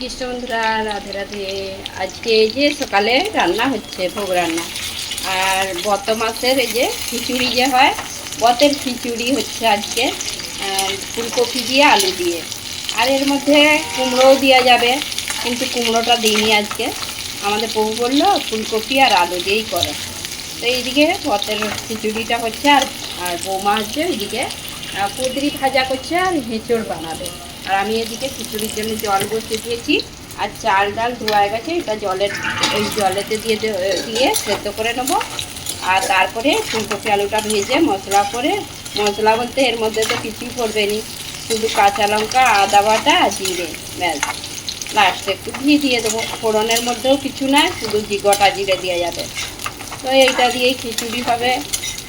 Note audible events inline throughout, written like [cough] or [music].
কৃষ্ণ বন্ধুরা রাধে রাধে। আজকে এই যে সকালে রান্না হচ্ছে ভোগ রান্না। আর বত মাসের এই যে খিচুড়ি যে হয় বতের খিচুড়ি হচ্ছে আজকে ফুলকপি দিয়ে আলু দিয়ে। আর এর মধ্যে কুমড়োও দেওয়া যাবে কিন্তু কুমড়োটা দিইনি আজকে। আমাদের প্রভু বলল ফুলকপি আর আলু দিয়েই করো। তো এইদিকে বতের খিচুড়িটা হচ্ছে আর আর বৌমা হচ্ছে এইদিকে আহ, কুদরি ভাজা করছে আর হেঁচড় বানাবে। আর আমি এদিকে খিচুড়ির জন্য জল বসিয়ে দিয়েছি। আর চাল ডাল ধোয়া গেছে, এটা জলের ওই জলেতে দিয়ে দিয়ে সেদ্ধ করে নেব। আর তারপরে ফুলকপি আলুটা ভেজে মশলা করে মশলা বলতে এর মধ্যে তো কিছুই পড়বে নি। শুধু কাঁচা লঙ্কা, আদা বাটা আর জিরে, ব্যাস। লাস্টে একটু ঘি দিয়ে দেবো। ফোড়নের মধ্যেও কিছু না শুধু গোটা জিরে দিয়ে যাবে। তো এইটা দিয়েই খিচুড়ি হবে।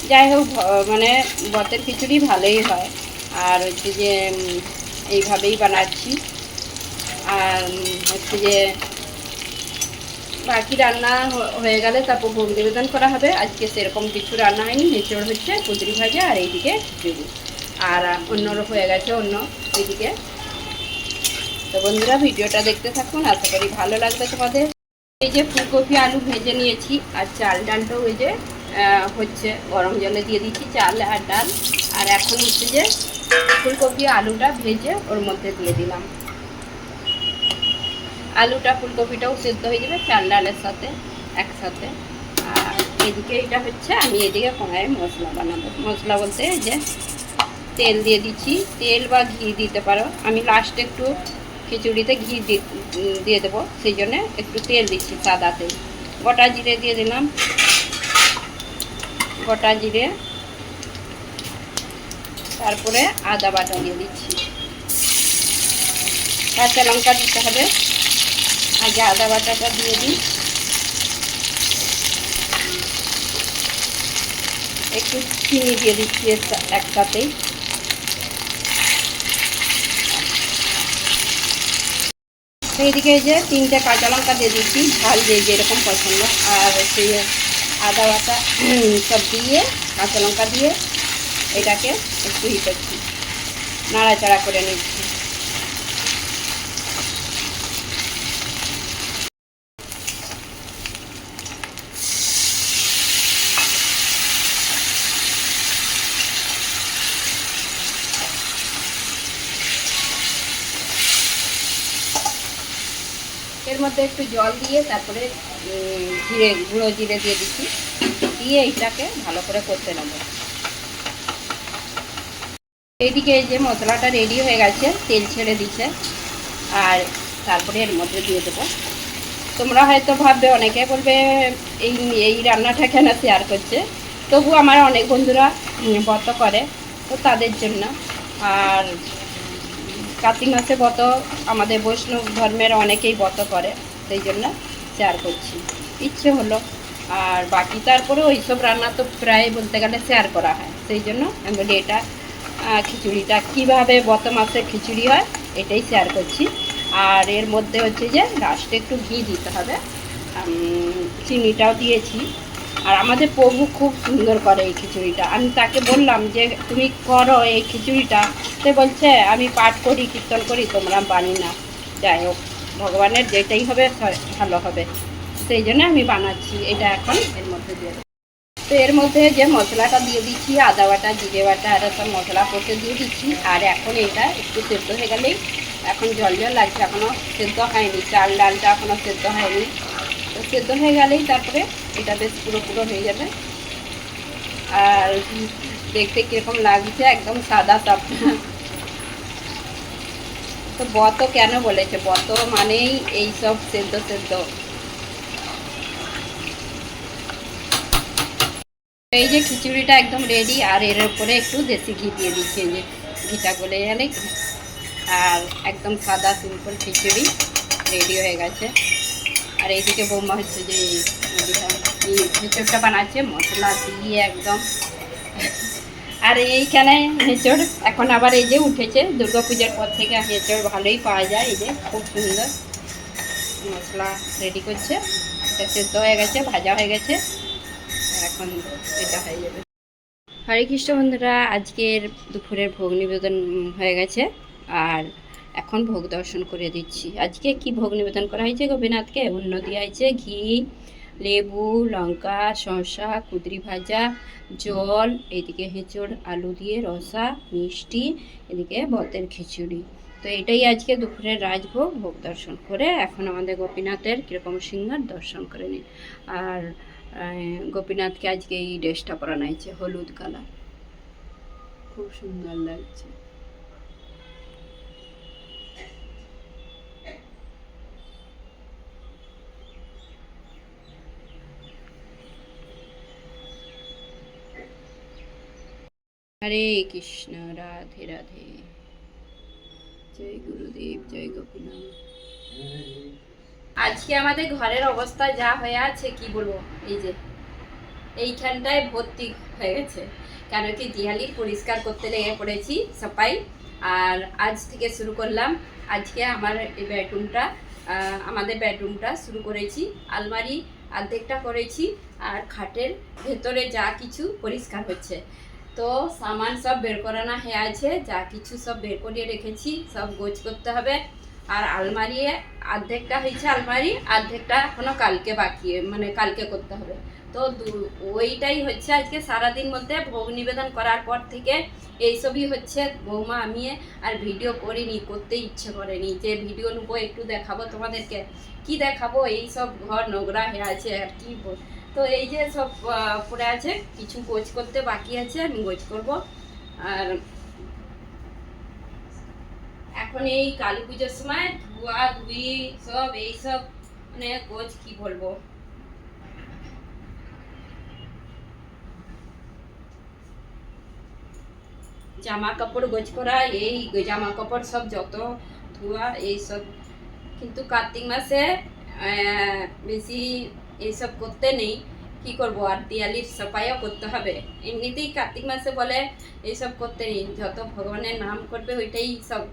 যাই হোক মানে বতের খিচুড়ি ভালোই হয়। আর হচ্ছে যে এইভাবেই বানাচ্ছি। আর হচ্ছে যে বাকি রান্না হয়ে গেলে তারপর ভোগ নিবেদন করা হবে। আজকে সেরকম কিছু রান্না হয়নি নেচড় হচ্ছে কুদরি ভাজা আর এইদিকে খিচুড়ি আর অন্য হয়ে গেছে অন্য, এইদিকে। তো বন্ধুরা, ভিডিওটা দেখতে থাকুন। আশা করি ভালো লাগবে তোমাদের। এই যে ফুলকপি আলু ভেজে নিয়েছি, আর চাল ডালটাও ওই যে হচ্ছে গরম জলে দিয়ে দিচ্ছি, চাল আর ডাল। আর এখন হচ্ছে যে ফুলকপি, আলুটা ভেজে ওর মধ্যে দিয়ে দিলাম। আলুটা, ফুলকপিটাও সেদ্ধ হয়ে যাবে চাল, ডালের সাথে, একসাথে। আর এদিকে এটা হচ্ছে আমি এদিকে কড়াইয়ে মশলা বানাবো। মশলা বলতে যে তেল দিয়ে দিচ্ছি। তেল বা ঘি দিতে পারো। আমি লাস্টে একটু খিচুড়িতে ঘি দিয়ে দেবো। সেই জন্যে একটু তেল দিচ্ছি, সাদা তেল। গোটা জিরে দিয়ে দিলাম। গোটা জিরে তারপরে আদা বাটা দিয়ে দিচ্ছি। কাঁচা লঙ্কা দিতে হবে। আগে আদা বাটাটা দিয়ে দিই। একটু চিনি দিয়ে দিচ্ছি একসাথেই এইদিকে এই যে তিনটে কাঁচা লঙ্কা দিয়ে দিচ্ছি। ঝাল দিয়ে যেরকম পছন্দ। আর সেই আদা বাটা সব দিয়ে, কাঁচা লঙ্কা দিয়ে এটাকে একটু ই করছি। নাড়াচাড়া করে নিচ্ছি। এর মধ্যে একটু জল দিয়ে তারপরে জিরে, গুঁড়ো জিরে দিয়ে দিচ্ছি। দিয়ে এইটাকে ভালো করে করতে নেব। এইদিকে যে মশলাটা রেডি হয়ে গেছে, তেল ছেড়ে দিচ্ছে। আর তারপরে এর মধ্যে দিয়ে দেবো। তোমরা হয়তো ভাববে, অনেকে বলবে, এই এই রান্নাটা কেন শেয়ার করছে? তবু আমার অনেক বন্ধুরা ব্রত করে, তো তাদের জন্য। আর কার্তিক মাসে ব্রত আমাদের বৈষ্ণব ধর্মের অনেকেই ব্রত করে, সেই জন্য শেয়ার করছি। ইচ্ছে হলো। আর বাকি তারপরে ওইসব রান্না তো প্রায় বলতে গেলে শেয়ার করা হয়। সেই জন্য আমি বলি এটা খিচুড়িটা কীভাবে ব্রত মাসে খিচুড়ি হয়, এটাই শেয়ার করছি। আর এর মধ্যে হচ্ছে যে লাস্টে একটু ঘি দিতে হবে। চিনিটাও দিয়েছি। আর আমাদের প্রভু খুব সুন্দর করে এই খিচুড়িটা। আমি তাকে বললাম যে, তুমি করো এই খিচুড়িটা। সে বলছে, আমি পাঠ করি, কীর্তন করি, তোমরা বানি না। যাই হোক, ভগবানের যেটাই হবে ভালো হবে। সেই জন্য আমি বানাচ্ছি। এটা এখন এর মধ্যে দিয়ে। তো এর মধ্যে যে মশলাটা দিয়ে দিচ্ছি, আদা বাটা, জিরে বাটা, আর সব মশলা করতে দিয়ে দিচ্ছি। আর এখন এটা একটু সেদ্ধ হয়ে গেলেই এখন জল জল লাগছে এখনও সেদ্ধ হয়নি। চাল, ডালটা এখনও সেদ্ধ হয়নি। তো সেদ্ধ হয়ে গেলেই তারপরে এটা বেশ পুরো পুরো হয়ে যাবে। আর দেখতে কীরকম লাগছে, একদম সাদা সাপটা তো বত কেন বলেছে? বত মানেই এই সব সেদ্ধ সেদ্ধ। এই যে খিচুড়িটা একদম রেডি আর এর উপরে একটু দেশি ঘি দিয়ে দিচ্ছি যে ঘিটা গলে গেলে। আর একদম সাদা সিম্পল খিচুড়ি রেডি হয়ে গেছে। আর এইদিকে বৌমা হচ্ছে যে হেঁচড়টা বানাচ্ছে, মশলা দিয়ে একদম। আর এইখানে হেঁচড়, এখন আবার এই যে উঠেছে, দুর্গা পূজার পর থেকে হেঁচড় ভালোই পাওয়া যায়, এই যে খুব সুন্দর মশলা রেডি করছে। এটা সেদ্ধ হয়ে গেছে, ভাজা হয়ে গেছে। এখন এটা হয়ে যাবে। হরে কৃষ্ণ বন্ধুরা, আজকের দুপুরের ভোগ নিবেদন হয়ে গেছে। আর এখন ভোগ দর্শন করে দিচ্ছি। আজকে কি ভোগ নিবেদন করা হয়েছে? গোপীনাথকে অন্য দেওয়া হয়েছে। ঘি, লেবু, লঙ্কা, শসা, কুদরি ভাজা, জল, এদিকে হেঁচড়, আলু দিয়ে রসা, মিষ্টি, এদিকে বতের খিচুড়ি। তো এটাই আজকে দুপুরের রাজভোগ, ভোগ দর্শন করে এখন আমাদের গোপীনাথের কীরকম সিংহার দর্শন করে নিন আর গোপীনাথকে আজকে এই ড্রেসটা পরানো হয়েছে, হলুদ কালার। খুব সুন্দর লাগছে। হরে কৃষ্ণ, রাধে রাধে। জয় গুরুদেব, জয় গোপীনাথ। আজকে আমাদের ঘরের অবস্থা যা হয়ে আছে, কি বলব? এই যে, এইখানটায় ভর্তি হয়ে গেছে। কেন কি দিয়ালির পরিষ্কার করতে লেগে পড়েছি সাপাই আর আজ থেকে শুরু করলাম। আজকে আমার এই বেডরুমটা আমাদের বেডরুমটা শুরু করেছি। আলমারি অর্ধেকটা করেছি আর খাটের ভেতরে যা কিছু পরিষ্কার হচ্ছে। তো সামান সব বের করানো হয়ে আছে, যা কিছু সব বের করিয়ে রেখেছি, সব গোছ করতে হবে। আর আলমারি অর্ধেকটা হয়েছে আলমারি অর্ধেকটা এখনও কালকে বাকি মানে কালকে করতে হবে। তো ওইটাই হচ্ছে আজকে সারাদিন মধ্যে ভোগ নিবেদন করার পর থেকে এইসবই হচ্ছে বৌমা, আমি আর ভিডিও করিনি, করতে ইচ্ছে করেনি। যে ভিডিও নেব একটু দেখাবো তোমাদেরকে। কি দেখাবো? এই সব ঘর নোংরা হয়ে আছে আর কি তো এই যে সব পড়ে আছে, কিছু গোছ করতে বাকি আছে, আমি গোছ করব। আর এখন এই কালী পুজোর সময় ধোয়া, ধুই, সব, এই সব মানে গোছ কি বলব? জামা কাপড় গোছ করা, এই জামা কাপড় সব যত, ধোয়া, এই সব। কিন্তু কার্তিক মাসে বেশি এইসব করতে নেই। কি করব? আর দিয়ালির সাফাইও করতে হবে। এমনিতেই কার্তিক মাসে বলে, এইসব করতে নেই। যত ভগবানের নাম করবে, ওইটাই সব।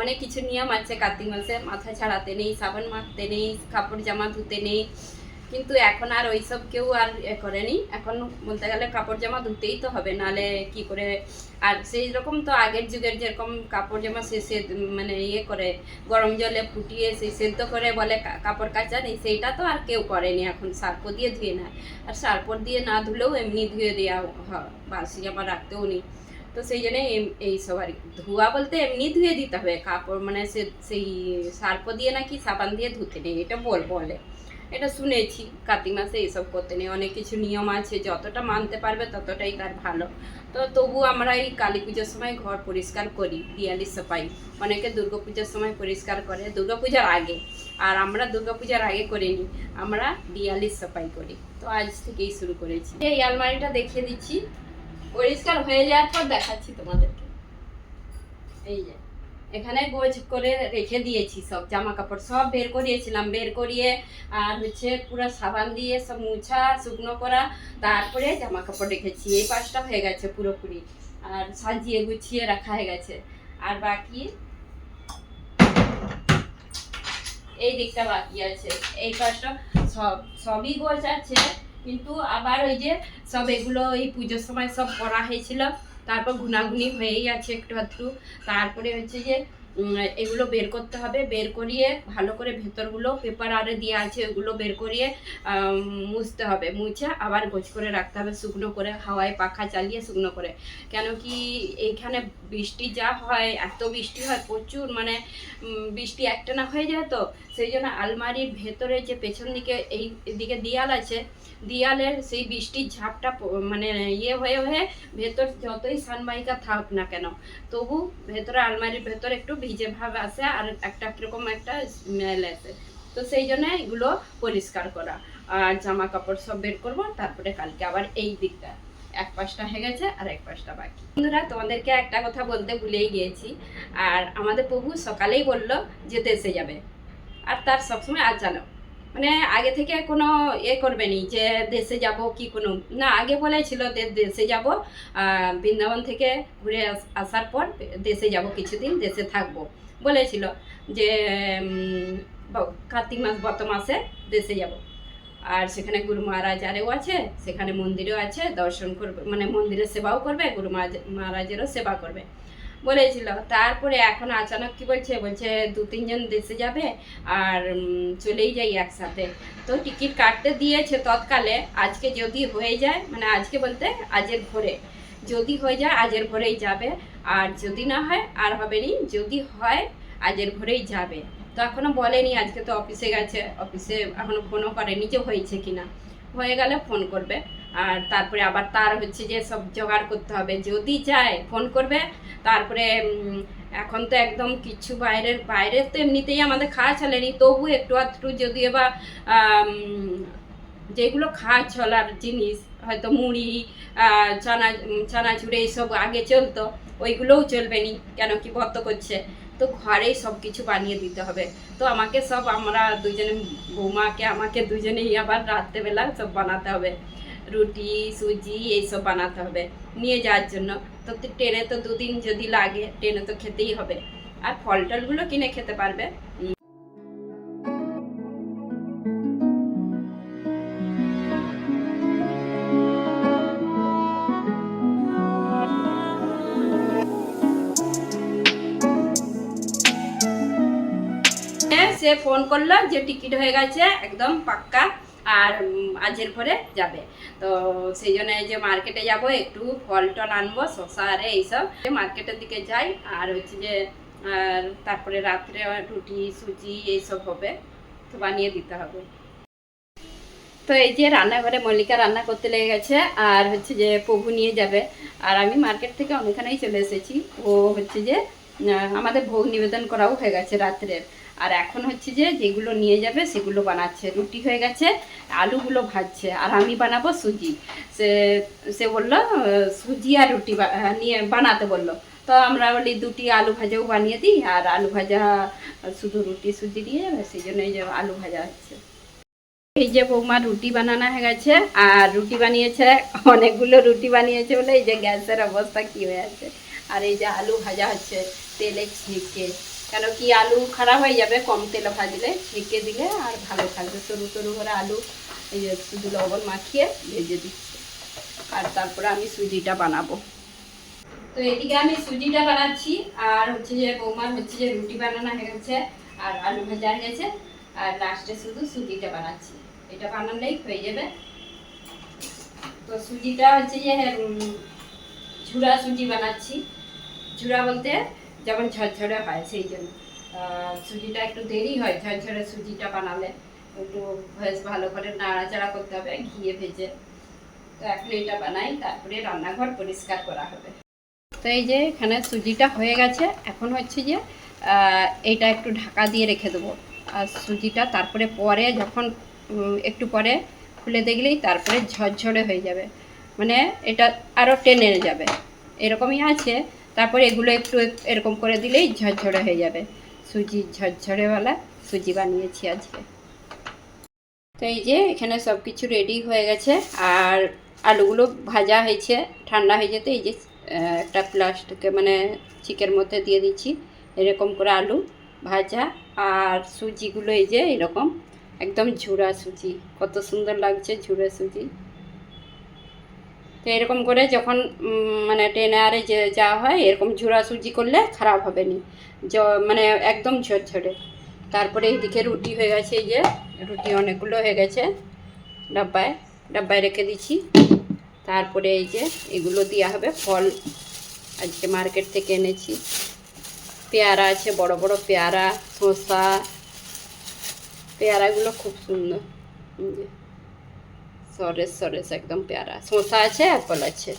অনেক কিছু নিয়ম আছে কার্তিক মাসে। মাথা ছাড়াতে নেই সাবান মারতে নেই, কাপড় জামা ধুতে নেই। কিন্তু এখন আর ওইসব কেউ আর করেনি। এখন বলতে গেলে কাপড় জামা ধুতেই তো হবে, নালে কি করে? আর সেই রকম তো আগের যুগের যেরকম কাপড় জামা সে মানে ইয়ে করে, গরম জলে ফুটিয়ে সেই সেদ্ধ করে বলে কাপড় কাচা নেই সেইটা তো আর কেউ করেনি এখন। সার্প দিয়ে ধুয়ে নেয়। আর সার্প দিয়ে না ধুলেও এমনি ধুয়ে দেওয়া হয় বাসি জামা রাখতেও নেই। তো সেই জন্য এম- এই সব আর। ধোয়া বলতে এমনি ধুয়ে দিতে হবে। কাপড় মানে সেই সার্প দিয়ে নাকি সাবান দিয়ে ধুতে নেই, এটা বল বলে এটা শুনেছি, কার্তিক মাসে এইসব করতে নেই। অনেক কিছু নিয়ম আছে, যতটা মানতে পারবে ততটাই তার ভালো। তো তবু আমরা এই কালী পুজোর সময় ঘর পরিষ্কার করি দিয়ালি সাফাই। অনেকে দুর্গা পূজার সময় পরিষ্কার করে, দুর্গা পূজার আগে। আর আমরা দুর্গা পূজার আগে করিনি, আমরা দিয়ালি সাফাই করি। তো আজ থেকেই শুরু করেছি। এই আলমারিটা দেখিয়ে দিচ্ছি। পরিষ্কার হয়ে যাওয়ার পর দেখাচ্ছি তোমাদেরকে। এই যে। এখানে গোজ করে রেখে দিয়েছি সব জামা কাপড় সব বের করিয়েছিলাম, বের করিয়ে, আর হচ্ছে পুরো সাবান দিয়ে সব মুছা, শুকনো করা, তারপরে জামা কাপড় রেখেছি। এই পাশটা হয়ে গেছে পুরোপুরি, আর সাজিয়ে গুছিয়ে রাখা হয়ে গেছে। আর বাকি? এই দিকটা বাকি আছে। এই পাশটা সব, সবই গোছ আছে, কিন্তু আবার ওই যে সব এগুলো এই পুজোর সময় সব করা হয়েছিল। তারপর গুনাগুনি হয়েই আছে একটু আধটু। তারপরে হচ্ছে যে এগুলো বের করতে হবে, বের করিয়ে ভালো করে ভেতরগুলো পেপার আরে দেওয়া আছে, ওগুলো বের করিয়ে মুছতে হবে, মুছে আবার গোছ করে রাখতে হবে, শুকনো করে, হাওয়ায় পাখা চালিয়ে শুকনো করে। কেন কি এইখানে বৃষ্টি যা হয়, এত বৃষ্টি হয়, প্রচুর মানে বৃষ্টি একটানা হয়ে যায় তো, সেই জন্য আলমারির ভেতরে যে পেছন দিকে, এই দিকে দেয়াল আছে, দেয়ালের সেই বৃষ্টির ঝাপটা মানে ইয়ে হয়ে হয়ে ভেতর যতই সানমাইকা থাক না কেন, তবু ভেতরে, আলমারির ভেতর একটু ভিজে ভাব আছে আর একটা কীরকম একটা স্মেল আছে। তো সেই জন্য এগুলো পরিষ্কার করা। আর জামা কাপড় সব বের করব, তারপরে কালকে আবার এই দিকটা। এক পাশটা হয়ে গেছে আর এক পাশটা বাকি। বন্ধুরা, তোমাদেরকে একটা কথা বলতে ভুলেই গিয়েছি। আর আমাদের প্রভু সকালেই বলল যে দেশে যাবে। আর তার সবসময় আর জানো মানে আগে থেকে কোনো এ করবে নি যে দেশে যাব কি কোনো। না, আগে বলেছিল দেশে যাব বৃন্দাবন থেকে ঘুরে আস- আসার পর দেশে যাব কিছুদিন, দেশে থাকব। বলেছিল যে কার্তিক মাস গত মাসে দেশে যাব। আর সেখানে গুরু মহারাজ আরেও আছে, সেখানে মন্দিরেও আছে, দর্শন করবে মানে মন্দিরের সেবাও করবে, গুরু মহারাজ- মহারাজেরও সেবা করবে। বলেছিল। তারপরে এখন আচানক কি বলছে? বলছে দু, তিনজন দেশে যাবে আর চলেই যাই একসাথে। তো টিকিট কাটতে দিয়েছে তৎকালে। আজকে যদি হয়ে যায় মানে আজকে বলতে আজের ভোরে। যদি হয়ে যায়, আজের ভোরেই যাবে। আর যদি না হয়, আর হবে নি। যদি হয়, আজের ভোরেই যাবে। তো এখনও বলেনি, আজকে তো অফিসে গেছে। অফিসে এখনও ফোনও করেনি যে হয়েছে কিনা। হয়ে গেলে ফোন করবে। আর তারপরে আবার তার হচ্ছে যে সব জোগাড় করতে হবে। যদি যায়, ফোন করবে, তারপরে এখন তো একদম কিছু বাইরের বাইরে তো এমনিতেই আমাদের খাওয়া চলেনি। তবু একটু আধটু যদিও বা যেগুলো খাওয়া চলার জিনিস, হয়তো মুড়ি চানা, চানাচুরে এইসব আগে চলতো, ওইগুলোও চলবে নি কেন কি বদ্ধ করছে। তো ঘরেই সব কিছু বানিয়ে দিতে হবে। তো আমাকে সব আমরা দুজনে, বৌমাকে, আমাকে দুজনেই আবার রাত্রেবেলা সব বানাতে হবে। রুটি সুজি এইসব বানাতে হবে। নিয়ে যাওয়ার জন্য। তো ট্রেনে তো দুদিন যদি লাগে ট্রেনে তো খেতেই হবে। আর ফল টলগুলো কিনে খেতে পারবে। উম, সে ফোন করল যে টিকিট হয়ে গেছে একদম পাক্কা। আর আজের পরে যাবে। তো সেই জন্য যে মার্কেটে যাব, একটু ফল টল আনব শশা আরে এইসব। মার্কেটের দিকে যাই, আর হচ্ছে যে, আর তারপরে রাত্রে রুটি, সুজি এইসব হবে, তো বানিয়ে দিতে হবে। তো এই যে রান্নাঘরে মল্লিকা রান্না করতে লেগে গেছে, আর হচ্ছে যে প্রভু নিয়ে যাবে। আর আমি মার্কেট থেকে অনেকখানেই চলে এসেছি। ও হচ্ছে যে আমাদের ভোগ নিবেদন করাও হয়ে গেছে রাত্রের। আর এখন হচ্ছে যে যেগুলো নিয়ে যাবে সেগুলো বানাচ্ছে। রুটি হয়ে গেছে, আলুগুলো ভাজছে, আর আমি বানাবো সুজি। সে সে বলল, সুজি আর রুটি নিয়ে বানাতে বলল। তো আমরা বলি দুটি আলু ভাজাও বানিয়ে দিই, আর আলু ভাজা শুধু রুটি সুজি দিয়ে যাবে সেই জন্য এই যে আলু ভাজা হচ্ছে। এই যে বৌমা রুটি বানানো হয়ে গেছে, আর রুটি বানিয়েছে, অনেকগুলো রুটি বানিয়েছে বলে এই যে গ্যাসের অবস্থা কি হয়ে আছে। আর এই যে আলু ভাজা হচ্ছে তেলে ছিটকে। কেন কি আলু খারাপ হয়ে যাবে, কম তেলে ভাজলে ছিটকে দিলে আর ভালো থাকবে। সরু সরু করে আলু, এই যে শুধু লবণ মাখিয়ে ভেজে দিচ্ছে। আর তারপরে আমি সুজিটা বানাবো। তো এদিকে আমি সুজিটা বানাচ্ছি, আর হচ্ছে যে বৌমার হচ্ছে যে রুটি বানানো হয়ে গেছে, আর আলু ভাজা হয়ে গেছে। আর লাস্টে শুধু সুজিটা বানাচ্ছি। এটা বানালেই হয়ে যাবে। তো সুজিটা হচ্ছে যে ঝুরা সুজি বানাচ্ছি। ঝুরা বলতে যেমন ঝরঝরে হয় সেই জন্য। সুজিটা একটু দেরি হয়, ঝরঝরে সুজিটা বানালে একটু বেশ ভালো করে নাড়াচাড়া করতে হবে, ঘিয়ে ভেজে। তো এখন এটা বানাই, তারপরে রান্নাঘর পরিষ্কার করা হবে। তো এই যে এখানে সুজিটা হয়ে গেছে, এখন হচ্ছে যে এইটা একটু ঢাকা দিয়ে রেখে দেবো। আর সুজিটা তারপরে পরে যখন একটু পরে খুলে দেখলেই তারপরে ঝরঝরে হয়ে যাবে। মানে এটা আরও টেনে যাবে। এরকমই আছে। তারপরে এগুলো একটু এরকম করে দিলেই ঝরঝরে হয়ে যাবে। সুজি ঝরঝরেওয়ালা সুজি বানিয়েছি আজকে। তো এই যে এখানে সব কিছু রেডি হয়ে গেছে। আর আলুগুলো ভাজা হয়েছে, ঠান্ডা হয়ে যেতে এই যে একটা প্লাস্টিকে মানে চিকের মধ্যে দিয়ে দিচ্ছি। এরকম করে আলু ভাজা আর সুজিগুলো এই যে এরকম, একদম ঝুরা সুজি। কত সুন্দর লাগছে ঝুরা সুজি। তো এরকম করে যখন মানে ট্রেনে আরে যে যাওয়া হয়, এরকম ঝুরা সুজি করলে খারাপ হবে না। জ- মানে একদম ঝরঝরে। তারপরে এইদিকে রুটি হয়ে গেছে, এই যে রুটি অনেকগুলো হয়ে গেছে ডাব্বায়। ডাব্বায় রেখে দিচ্ছি। তারপরে এই যে এগুলো দেওয়া হবে, ফল আজকে মার্কেট থেকে এনেছি। পেয়ারা আছে, বড় বড় পেয়ারা, শসা। পেয়ারাগুলো খুব সুন্দর। সরেস সরেস একদম পেয়ারা। শসা আছে? অ্যাপল আছে।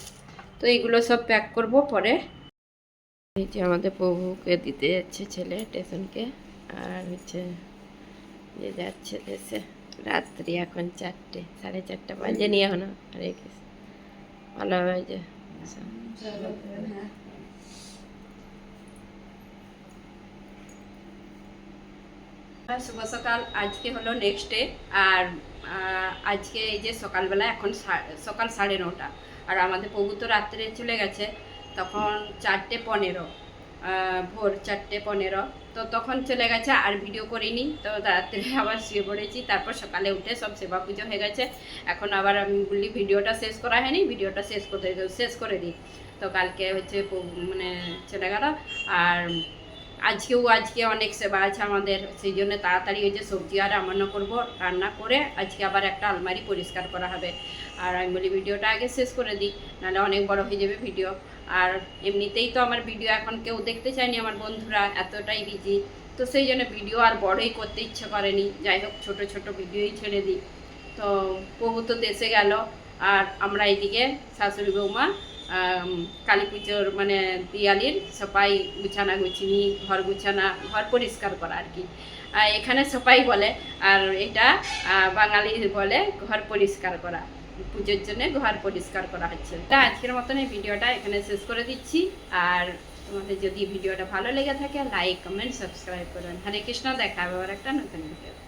তো এইগুলো সব প্যাক করব পরে। এই যে আমাদের প্রভুকে দিতে যাচ্ছে ছেলে স্টেশনকে। আর হচ্ছে যে যাচ্ছে দেশে। রাত্রি এখন চারটে, সাড়ে চারটা বাজে, নিয়ে এখনও কৃষ্ণ ভালো বাজে শুভ সকাল। আজকে হলো নেক্সট ডে আর আজকে এই যে সকালবেলা এখন সকাল সাড়ে নটা। আর আমাদের প্রভু তো রাত্রে চলে গেছে তখন চারটে পনেরো। ভোর চারটে পনেরো। তো তখন চলে গেছে, আর ভিডিও করিনি। তো রাত্রে [laughs] আবার শুয়ে পড়েছি। তারপর সকালে উঠে সব সেবা পুজো হয়ে গেছে। এখন আবার আমি বললি ভিডিওটা শেষ করা হয়নি ভিডিওটা শেষ করতে, শেষ করে দিই। তো কালকে হচ্ছে মানে চলে গেল। আর আজকেও, আজকে অনেক সেবা আছে আমাদের, সেই জন্য তাড়াতাড়ি ওই যে সবজি আর রান্না করব, রান্না করে আজকে আবার একটা আলমারি পরিষ্কার করা হবে। আর আমি বলি ভিডিওটা আগে শেষ করে দিই, নাহলে অনেক বড় হয়ে যাবে ভিডিও। আর এমনিতেই তো আমার ভিডিও এখন কেউ দেখতে চায়নি আমার বন্ধুরা, এতটাই বিজি তো সেই জন্য ভিডিও আর বড়ই করতে ইচ্ছে করেনি। যাই হোক, ছোট ছোট ভিডিওই ছেড়ে দিই। তো বহু তো দেশে গেল, আর আমরা এইদিকে শাশুড়ি বৌমা কালী পুজোর মানে দিয়ালির সবাই গুছানা গুছিনি, ঘর গুছানা, ঘর পরিষ্কার করা আর কি। এখানে সবাই বলে, আর এটা বাঙালি বলে ঘর পরিষ্কার করা। পুজোর জন্য ঘর পরিষ্কার করা হচ্ছে। তা আজকের মতন এই ভিডিওটা এখানে শেষ করে দিচ্ছি। আর তোমাদের যদি ভিডিওটা ভালো লেগে থাকে লাইক কমেন্ট সাবস্ক্রাইব করবেন হরে কৃষ্ণ, দেখা হবে আবার একটা নতুন ভিডিও